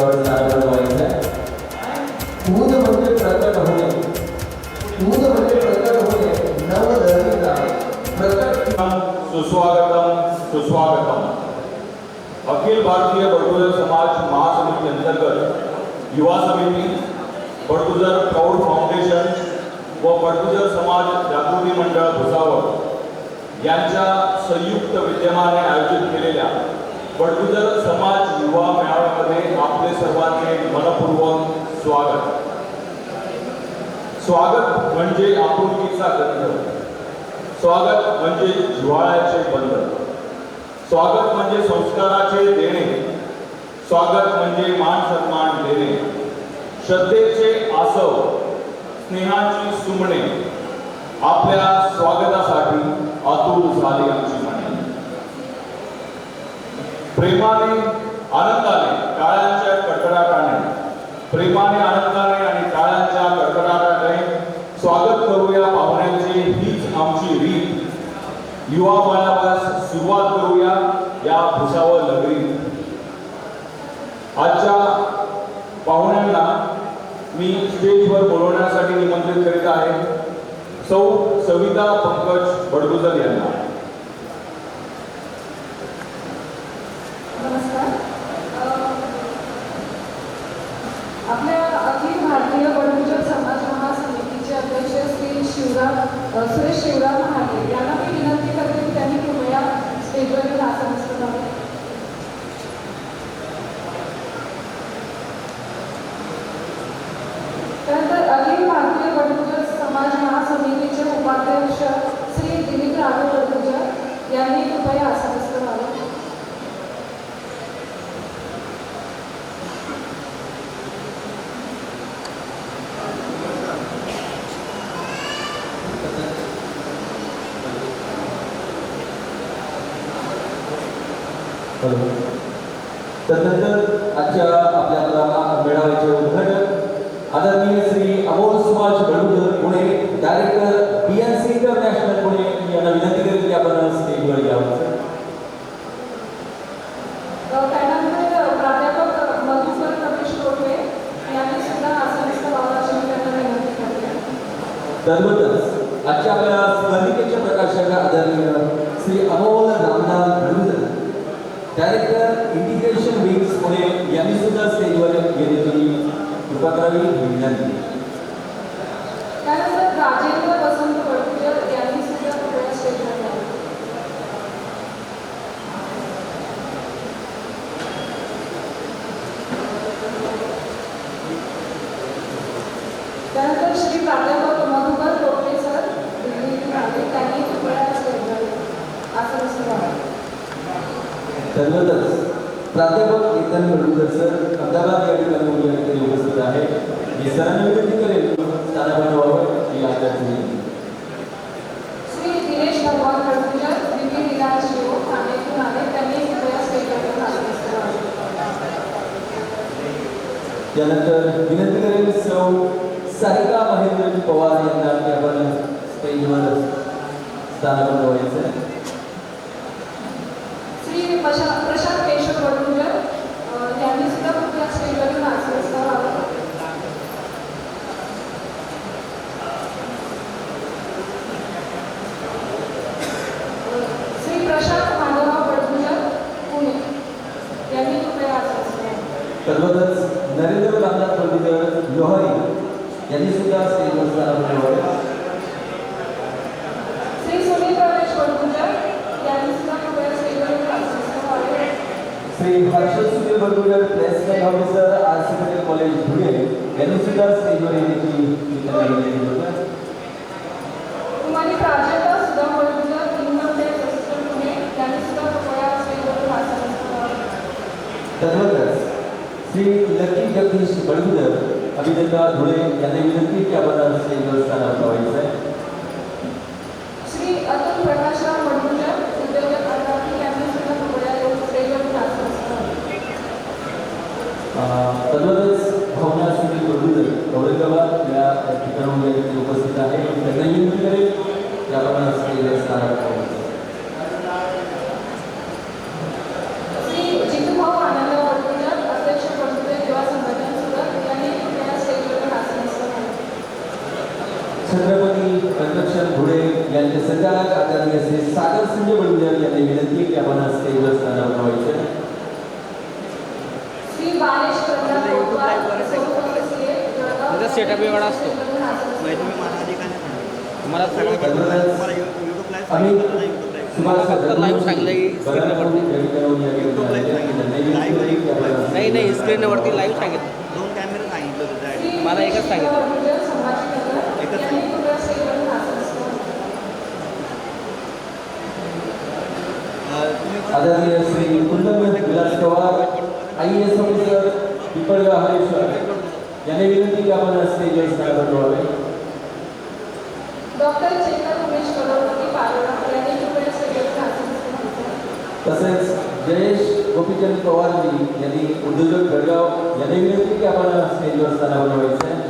मंचावर स्थानावर व्हायचं आहे दूध म्हणजे प्रकट होणे दूध म्हणजे प्रकट होणे नवधरीला प्रकट सुस्वागतम सुस्वागतम. अखिल भारतीय बडगुजर समाज महासमिती अंतर्गत युवा समिती बडगुजर प्रौढ फाउंडेशन व बडगुजर समाज जागृती मंडळ भुसावळ यांच्या संयुक्त विद्यमाने आयोजित केलेल्या बडगुजर समाज युवा मेळाव्यामध्ये आपले सर्वांचे मनपूर्वक स्वागत. स्वागत म्हणजे आपुलकीचा गंध. स्वागत म्हणजे जिव्हाळ्याचे बंधन स्वागत म्हणजे संस्काराचे देणे. स्वागत म्हणजे मान सन्मान देणे. श्रद्धेचे आसव स्नेहाची सुमणे. आपल्या स्वागतासाठी अतुल झाली आमची. प्रेमाने आनंदाने काळ्यांच्या कडकडाटाने प्रेमाने आनंदाने आणि काळ्यांच्या कडकडाटाने स्वागत करूया पाहुण्यांची हीच आमची रीत. युवा मेळाव्यास सुरुवात करूया या भुसावळ नगरीत आजच्या पाहुण्यांना मी स्टेजवर बोलवण्यासाठी निमंत्रित करीत आहे. सौ सविता पंकज बडगुजर यांना नमस्कार अ, आपल्या अखिल भारतीय बडगुजर समाज महासमितीचे अध्यक्ष श्री शिवराम अ, सुरेश शिवराम महाले यांना मी विनंती करते की त्यांनी कृपया स्टेजवर येऊन आसन करावे त्यानंतर अखिल भारतीय बडगुजर समाज महासमितीचे उपाध्यक्ष श्री दिलीप राघव बडगुजर यांनी कृपया आसन करावे हॅलो तदनंतर आजच्या आपल्या मेळाव्याचे उद्घाटन आदरणीय Shri Amol Subhash Badgujar Pune director B N C international Pune यांना विनंती करेल की आपण स्टेजवर यावं करते. तद्वतच आजच्या आपल्या स्मरणिकेच्या प्रकाशक आदरणीय Shri Amol Ramdas director integration wings Pune यांनी सुद्धा स्टेजवर येण्याची कृपा करावी विनंती त्यानंतर राजेंद्र वसंत यांनी सुद्धा कृपया स्टेजवर त्यानंतर श्री प्राध्यापक मधुकर टोपे सर दिल्ली आले त्यांनी कृपया स्टेजवर आसनस्थ व्हावे तद्वतच प्राध्यापक केतन बडगुजर सर अहमदाबाद या ठिकाणी ठिकाणी उपस्थित आहे मी सरांना विनंती करेल स्थानापन्न व्हावं ही विनंती. श्री दिनेश भगवान ठाणेतून आले त्यांनी त्यानंतर विनंती करेल सौ सारिका महेंद्रजी पवार यांना आपण स्टेजवर स्थानापन्न व्हायचं आहे. श्री प्रशा- प्रशांत केशव वडुंजर अ, यांनी सुद्धा कृपया स्टेजवर येऊन आसनस्थ श्री प्रशांत माधवराव बडगुजर पुणे. यांनी कृपया आसनस्थ तद्वतच नरेंद्र रामनाथ बडगुजर लोहारी यांनी सुद्धा स्टेजवर स्थानापन्न व्हावे श्री सुनील रमेश बडगुजर यांनी सुद्धा कृपया स्टेजवर येऊन आसनस्थ व्हावे Harshad Sudhir Badgujar placement officer R C medical college Dhule यांनी सुद्धा स्टेजवर येण्याची येऊन आसनस्थ व्हावे तद्वतच श्री लकी जगदीश बडगुजर अभिनेता धुळे यांनी विनंती की आपण स्टेजवर स्थानापन्न व्हायचं आहे. तद्वतच भावना सुनील बंधुजर औरंगाबाद या ठिकाणामध्ये उपस्थित आहे. त्यांना विनंती करेल त्याला असलेले स्नारक छत्रपती प्रदक्षण घोडे यांचे संचालक आचार्य श्री सागर सिंह बंधुजर यांनी विनंती की आपण स्टेजवर स्नारक व्हायचं त्याचा असतो. म्हणजे तुम्ही मला आधी काय नाही सांगितलं? मला सगळं तुम्हाला सांगितलं, फक्त live सांगितलं. की आपण नाही नाही स्क्रीनवरती लाईव्ह सांगितलं. दोन कॅमेरे सांगितलं मला एकच सांगितलं. एकच तुम्ही आदरणीय श्री कुंदन विलास पवार आय पिपळगाव हरेश्वर यांनी विनंती की आपण स्टेजवर स्थानावर व्हावे डॉक्टर चेतन उमेश करोडपती पारोळा यांनी कृपया तसेच जयेश गोपीचंद पवारजी यांनी उद्योजक गडगाव यांनी विनंती की आपण स्टेजवर स्थानावर व्हायचं आहे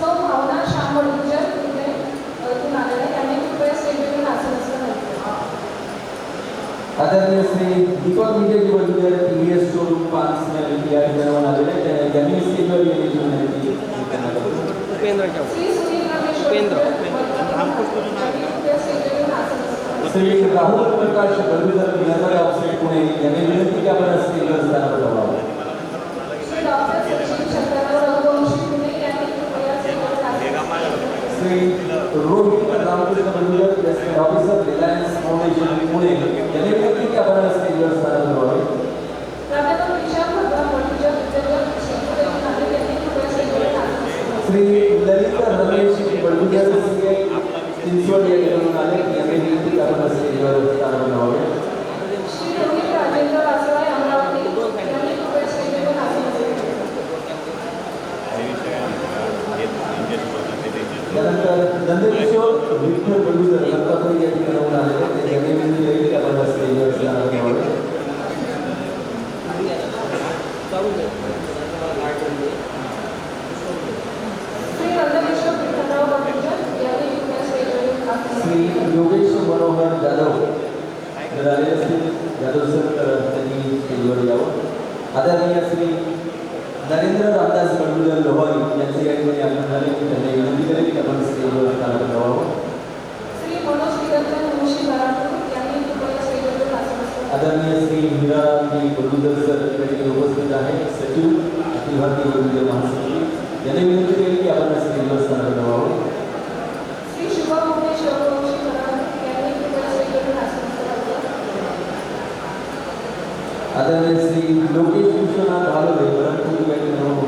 सौ भावना श्याम बडगुजर पुणे इथून आलेल्या त्यांनी कृपया स्टेजवरून आसन आदरणीय Shri Deepak Vijayji Badgujar T V S showroom पाच या ठिकाणाहून आलेले आहेत. त्या- त्यांनी स्टेजवर येण्याची विनंती त्यांना करतो. उपेंद्रच्या श्री सुनील रमेश उपेंद्र. बडगुजर, यांनी कृपया स्टेजवरून आसन श्री राहुल प्रकाश बडगुजर नगर ऑफसेट पुणे यांनी विनंती की आपण स्टेजवर स्थानावर व्हावं Shri Rohit Ramkrishna S officer Reliance Foundation Pune यांनी विनंती की आपण स्टेजवर स्थानावर व्हावे प्राध्यापक विशाल भगवान बडगुजर विद्यापीठ शिवपुरेतून आले त्यांनी कृपया स्टेजवरून आसन श्री ललित रमेश सीए चिंचवड या ठिकाणाहून आले. यांनी विनंती की आपण स्टेजवर स्थानावर व्हावे श्री रोहित राजेंद्र वासवाय अमरावती यांनी कृपया स्टेजवरून आसन त्यानंतर नंदकिशोर विठ्ठल बडगुजर रत्नापुरी या ठिकाणाहून आलेले आहेत. त्यांनी विनंती केली की आपण स्टेजवर स्थानावर व्हावे श्री नंदकिशोर विठ्ठलराव बडगुजर यांनी कृपया स्टेजवरून आसन श्री योगेश मनोहर जाधव जर आले असतील जाधव सर तर त्यांनी स्टेजवर यावं आदरणीय श्री नरेंद्र रामदास बडगुजर लोहारी यांचे या ठिकाणी आगमन झाले त्यांनी विनंती केली की आपण स्टेजवर स्थानावर व्हावं श्री मनोज निरंजन मुंशी बरापूर यांनी कृपया स्टेजवरून आसन आदरणीय श्री मीरा जी बडगुजर सर या ठिकाणी उपस्थित आहेत सचिव अखिल भारतीय बडगुजर महासमिती यांनी विनंती केली की आपण स्टेजवर स्थानावर व्हावं श्री शुभम उमेश रघुवंशी बरापूर यांनी कृपया स्टेजवरून ಅದನ್ನು ಸಿ ಲೋಕೇಶ್ ವಿಶ್ವನಾಥ್ ಆಲೋದೆ ಬರಕ್ಕೆ ಹೋಗಬೇಕು ನಾವು